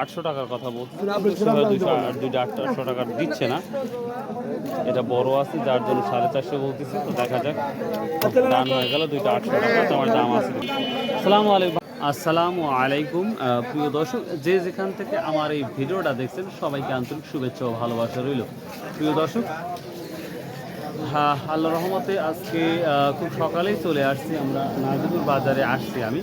আটশো টাকার কথা বলছে। দুইটা আটশো টাকা দিচ্ছে না। এটা বড় আছে যার জন্য সাড়ে চারশো বলতেছে তো দেখা যাক। দান হয়ে গেল দুইটা আটশো টাকা তোমার দাম আছে। আসসালামু আলাইকুম। আসসালামু আলাইকুম প্রিয় দর্শক যে যেখান থেকে আমার এই ভিডিওটা দেখছেন সবাইকে আন্তরিক শুভেচ্ছা ও ভালোবাসা রইল। প্রিয় দর্শক হ্যাঁ আল্লাহ রহমতে আজকে খুব সকালেই চলে আসছি আমরা। নাজিপুর বাজারে আসছি আমি।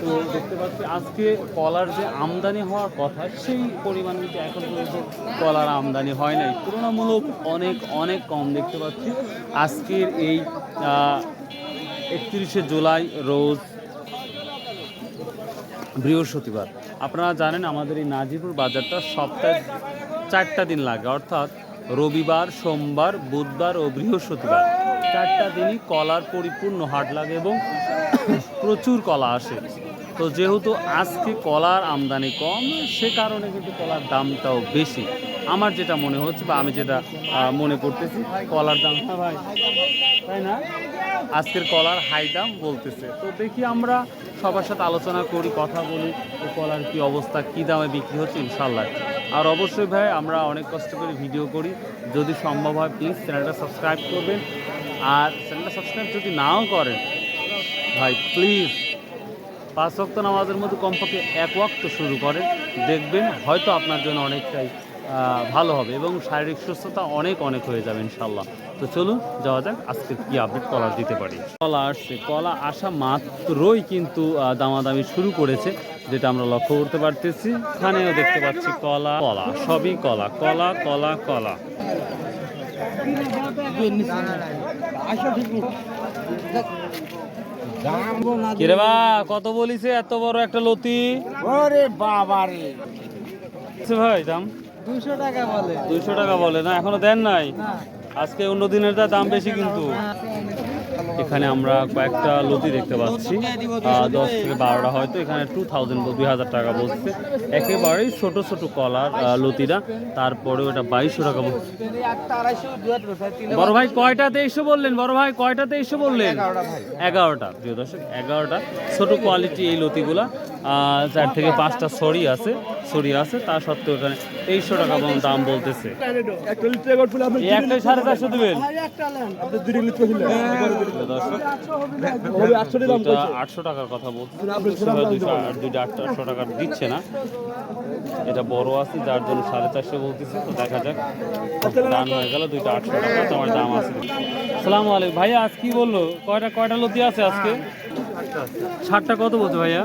তো দেখতে পাচ্ছি আজকে কলার যে আমদানি হওয়ার কথা, সেই পরিমাণ কিন্তু এখন পর্যন্ত কলার আমদানি হয় নাই। তুলনামূলক অনেক অনেক কম দেখতে পাচ্ছি। আজকের এই একত্রিশে জুলাই রোজ বৃহস্পতিবার। আপনারা জানেন আমাদের এই নাজিপুর বাজারটা সপ্তাহে চারটা দিন লাগে, অর্থাৎ রবিবার, সোমবার, বুধবার ও বৃহস্পতিবার। চারটা দিনই কলার পরিপূর্ণ হাট লাগে এবং প্রচুর কলা আসে। তো যেহেতু আজকে কলার আমদানি কম, সে কারণে কিন্তু কলার দামটাও বেশি। আমার যেটা মনে হচ্ছে বা আমি যেটা মনে করতেছি, কলার দাম হ্যাঁ ভাই, তাই না? আজকের কলার হাই দাম বলতেছে। তো দেখি আমরা সবার সাথে আলোচনা করি, কথা বলি কলার কি অবস্থা, কি দামে বিক্রি হচ্ছে ইনশাল্লাহ আর অবশ্যই ভাই, আমরা অনেক কষ্ট করে ভিডিও করি। যদি সম্ভব হয় প্লিজ চ্যানেলটা সাবস্ক্রাইব করবেন। আর চ্যানেলটা সাবস্ক্রাইব যদি নাও করেন, ভাই প্লিজ পাঁচ ওয়াক্ত নামাজের মধ্যে কমপক্ষে এক ওয়াক্ত শুরু করেন। দেখবেন হয়তো আপনার জন্য অনেকটাই ভালো হবে এবং শারীরিক সুস্থতা অনেক অনেক হয়ে যাবে ইনশাল্লাহ তো চলুন, যাওয়া যাক। আজকে কি আপডেট কলা দিতে পারি। কলা আসছে। কলা আসা মাত্রই কিন্তু দামাদামি শুরু করেছে। যেটা আমরা লক্ষ্য করতে পারতেছি এখানেও দেখতে পাচ্ছি কলা কলা সবই কলা কলা কলা কলা। কিরে বা কত বলিছে? এত বড় একটা লতি? ওরে বাবা রে। ভাই দাম? দুশো টাকা বলে। দুইশো টাকা বলে না এখনও দেন নাই? আজকে অন্য দিনের দাম বেশি কিন্তু। এখানে আমরা কয়েকটা লতি দেখতে পাচ্ছি। আহ, দশ থেকে বারোটা হয়তো এখানে টু থাউজেন্ড দুই হাজার টাকা বলছে একেবারেই ছোট ছোট কলার আহ, লতিরা তারপরে ওটা বাইশশো টাকা বলছে বড় ভাই কয়টা তেইশশো বললেন? বড় ভাই কয়টা তেইশশো বললেন? এগারোটা প্রিয় দর্শক এগারোটা। ছোট কোয়ালিটি এই লতিগুলা আহ, চার থেকে পাঁচটা সরি আছে সরি আছে। তা সত্ত্বেও এখানে তেইশশো টাকা পর্যন্ত দাম বলতেছে। এই একটাই সাড়ে চারশো দেবেন। আটশো টাকার কথা বলছে। দুইটা আটশো টাকা দিচ্ছে না। এটা বড় আছে যার জন্য সাড়ে চারশো বলতেছে তো দেখা যাক। দাম হয়ে গেল দুইটা আটশো টাকা তোমার দাম আছে। সালামু আলাইকুম। ভাইয়া আজ কি বলল? কয়টা কয়টা লতি আছে আজকে? ষাটটা কত বলছো ভাইয়া?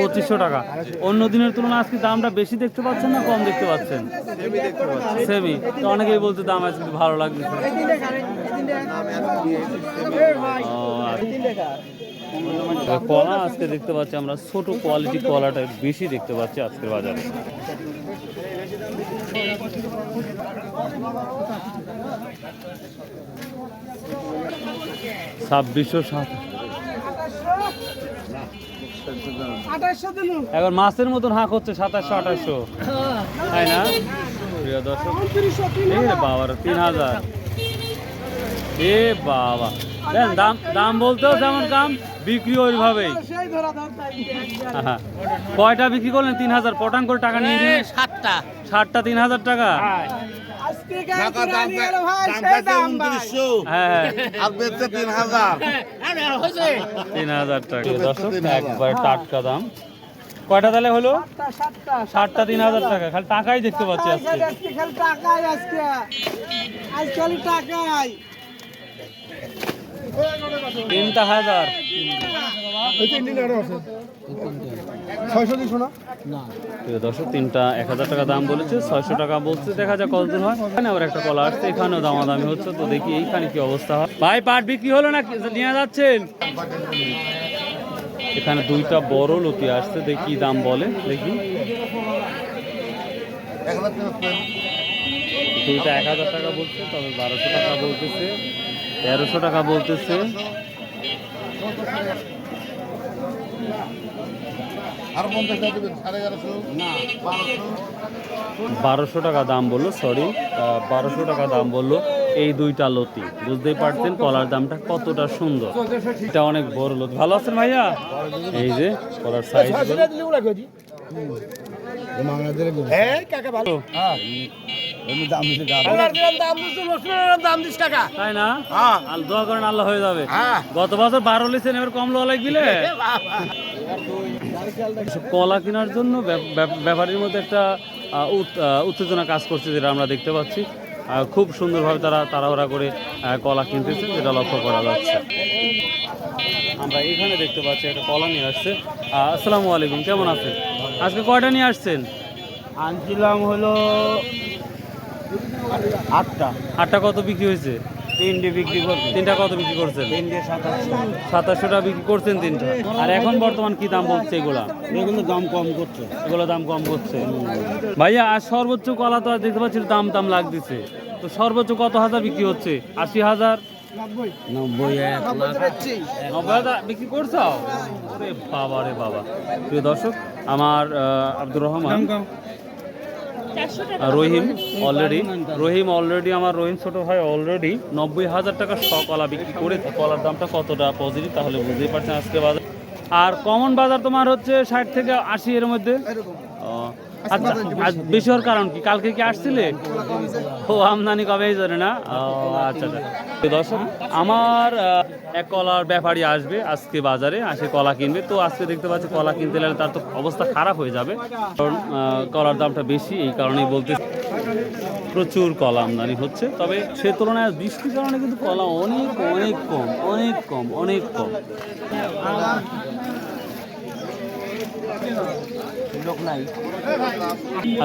পঁচিশশো টাকা। অন্য দিনের তুলনায় আজকে দামটা বেশি দেখতে পাচ্ছেন না কম দেখতে পাচ্ছেন? সেমি তো অনেকেই বলছে দাম আজকে ভালো আচ্ছা। কলা আজকে দেখতে পাচ্ছি আমরা ছোট কোয়ালিটি কলাটা বেশি দেখতে পাচ্ছি আজকের বাজারে। ছাব্বিশশো সাত। এখন মাছের মতন হাঁক হচ্ছে সাতাশশো আঠাশশো। তাই না? প্রিয় দর্শক বাবার তিন হাজার। এ বাবা। দেন দাম দাম বলতেও যেমন দাম বিক্রি ওইভাবেই। সেই ধরা ধর। কয়টা বিক্রি করলেন? তিন হাজার। পটাং করে টাকা নিয়ে সাতটা। ষাটটা তিন হাজার টাকা? হ্যাঁ হ্যাঁ। তিন হাজার টাকা। দর্শক একবার টাটকা দাম। কয়টা তাহলে হলো? সাতটা সাতটা তিন হাজার টাকা। খালি টাকাই দেখতে পাচ্ছি আজকে। আজকে খালি টাকাই আজকে। আজ খালি টাকাই। তিনটা হাজার। দর্শক তিনটা এক হাজার টাকা দাম বলেছে ছয়শো টাকা বলছে। দেখা যাক কতদিন হয়। এখানে আবার একটা কলা আসছে এখানেও দামাদামি হচ্ছে তো দেখি এইখানে কি অবস্থা হয়। ভাই পাট বিক্রি হলো না নিয়ে যাচ্ছেন? এখানে দুইটা বড় লতি আসছে দেখি কি দাম বলে দেখি। দুইটা এক হাজার টাকা বলছে তবে বারোশো টাকা বলতেছে। তেরোশো টাকা বলতেছে। বারোশো। টাকা দাম বলল সরি বারোশো টাকা দাম বলল এই দুইটা লতি। বুঝতেই পারছেন কলার দামটা কতটা সুন্দর। এটা অনেক বড় লতি। ভালো আছেন ভাইয়া? এই যে কলার সাইজ তাই না? হ্যাঁ। আর দোয়া করেন আল্লাহ হয়ে যাবে। হ্যাঁ। গত বছর বারো লিছেন এবার কম লোয়া লাগবিলে কলা কেনার জন্য ব্যাপ- ব্যাপ- ব্যাপারীর মধ্যে একটা উত্তেজনা কাজ করছে যেটা আমরা দেখতে পাচ্ছি। খুব সুন্দরভাবে তারা তাড়াহুড়া করে কলা কিনতেছে যেটা লক্ষ্য করা যাচ্ছে। আমরা এখানে দেখতে পাচ্ছি একটা কলা নিয়ে আসছে। আসসালামু আলাইকুম কেমন আছেন? আজকে কয়টা নিয়ে আসছেন? আনছিলাম হলো আটটা। আটটা কত বিক্রি হয়েছে? তিনটে বিক্রি করছি। তিনটা কত বিক্রি করছেন? তিনটে সাতাশশো সাতাশশো টাকা বিক্রি করছেন তিনটা। আর এখন বর্তমান কি দাম বলছে এগুলা? এগুলো দাম কম করছে। এগুলো দাম কম করছে। ভাইয়া আর সর্বোচ্চ কলা তো আর দেখতে পাচ্ছি দাম দাম লাগতেছে। তো সর্বোচ্চ কত হাজার বিক্রি হচ্ছে? আশি হাজার? বিক্রি করছ? বাবা রে বাবা। প্রিয় দর্শক আমার আব্দুর রহমান রহিম অলরেডি রহিম অলরেডি আমার রহিম ছোট ভাই অলরেডি নব্বই হাজার টাকা শ কলা বিক্রি করে কলার দামটা কতটা পজিটিভ তাহলে বুঝতেই পারছেন আজকে বাজার। আর কমন বাজার তোমার হচ্ছে ষাট থেকে আশি এর মধ্যে? ও, আচ্ছা বেশি হওয়ার কারণ কি? কালকে কি আসছিলে? ও, আমদানি কবেই জানে না? আচ্ছা আচ্ছা। দর্শক, আমার এক কলার ব্যাপারী আসবে আজকে বাজারে, আসে কলা কিনবে। তো আজকে দেখতে পাচ্ছি কলা কিনতে গেলে তার তো অবস্থা খারাপ হয়ে যাবে। কারণ কলার দামটা বেশি, এই কারণেই বলতে প্রচুর কলা আমদানি হচ্ছে। তবে সে তুলনায় বৃষ্টির কারণে কিন্তু কলা অনেক অনেক কম অনেক কম অনেক কম। লোক নাই।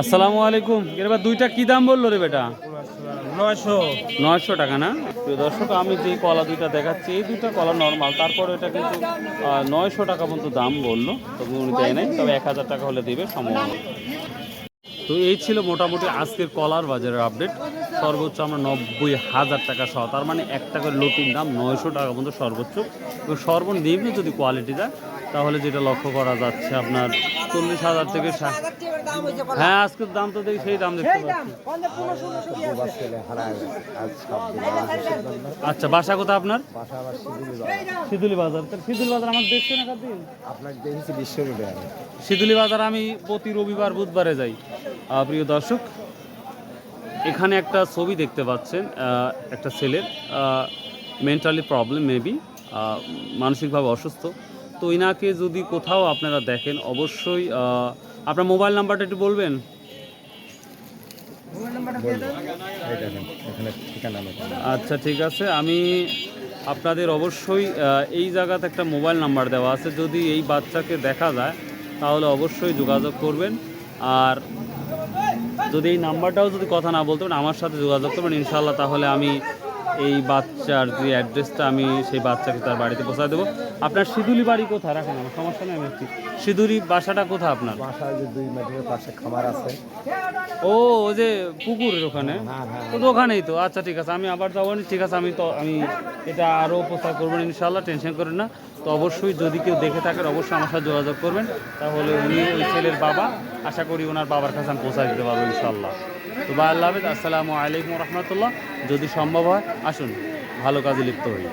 আসসালামু আলাইকুম। এবার দুইটা কি দাম বলল রে বেটা? নয়শো। নয়শো টাকা না? প্রিয় দর্শক আমি যে কলা দুইটা দেখাচ্ছি এই দুইটা কলা নর্মাল তারপরে এটা কিন্তু নয়শো টাকা পর্যন্ত দাম বলল। তবে উনি দেয় নাই তবে এক হাজার টাকা হলে দিবে সম্ভাবনা তো এই ছিল মোটামুটি আজকের কলার বাজারের আপডেট সর্বোচ্চ আমরা নব্বই হাজার টাকা সহ তার মানে একটা করে লতির দাম নয়শো টাকা পর্যন্ত সর্বোচ্চ। এবং সর্বনিম্ন যদি কোয়ালিটি যায় তাহলে যেটা লক্ষ্য করা যাচ্ছে আপনার চল্লিশ হাজার থেকে হ্যাঁ আজকের দাম তো দেখি, সেই দাম দেখতে পাচ্ছি। আচ্ছা বাসা কোথায় আপনার? সিদুলি বাজার। সিদুলি বাজার আমার দেখছেন একার আপনার দেখেছি সিদুলি বাজার আমি প্রতি রবিবার, বুধবারে যাই। প্রিয় দর্শক, এখানে একটা ছবি দেখতে পাচ্ছেন একটা ছেলের মেন্টালি প্রবলেম মেবি মানসিকভাবে অসুস্থ। তো ইনাকে যদি কোথাও আপনারা দেখেন অবশ্যই আপনার মোবাইল নাম্বারটা একটু বলবেন? আচ্ছা ঠিক আছে। আমি আপনাদের অবশ্যই এই জায়গাতে একটা মোবাইল নাম্বার দেওয়া আছে। যদি এই বাচ্চাকে দেখা যায় তাহলে অবশ্যই যোগাযোগ করবেন। আর যদি এই নাম্বারটাও যদি কথা না বলতে পারেন আমার সাথে যোগাযোগ করবেন ইনশাল্লাহ তাহলে আমি এই বাচ্চার যে অ্যাড্রেসটা আমি সেই বাচ্চাকে তার বাড়িতে পৌঁছা দেবো। আপনার সিঁদুলি বাড়ি কোথায়? রাখেন আমার সমস্যা নেই আমি সিঁদুলি বাসাটা কোথায় আপনার? বাসায় যে দুই মিটারের পাশে খামার আছে। ও ওই যে পুকুরের ওখানে? তো তো ওখানেই তো। আচ্ছা ঠিক আছে আমি আবার যাব। নি। ঠিক আছে আমি তো আমি এটা আরও প্রচার করবেন ইনশাল্লাহ টেনশন করেন না। তো অবশ্যই যদি কেউ দেখে থাকেন অবশ্যই আমার সাথে যোগাযোগ করবেন। তাহলে উনি ওই ছেলের বাবা আশা করি ওনার বাবার কাছে আমি পৌঁছা দিতে পারব ইনশাল্লাহ তো বা আল্লাহ হাফেজ। আসসালামু আলাইকুম রহমতুল্লাহ। যদি সম্ভব হয় আসুন। ভালো কাজে লিপ্ত হই।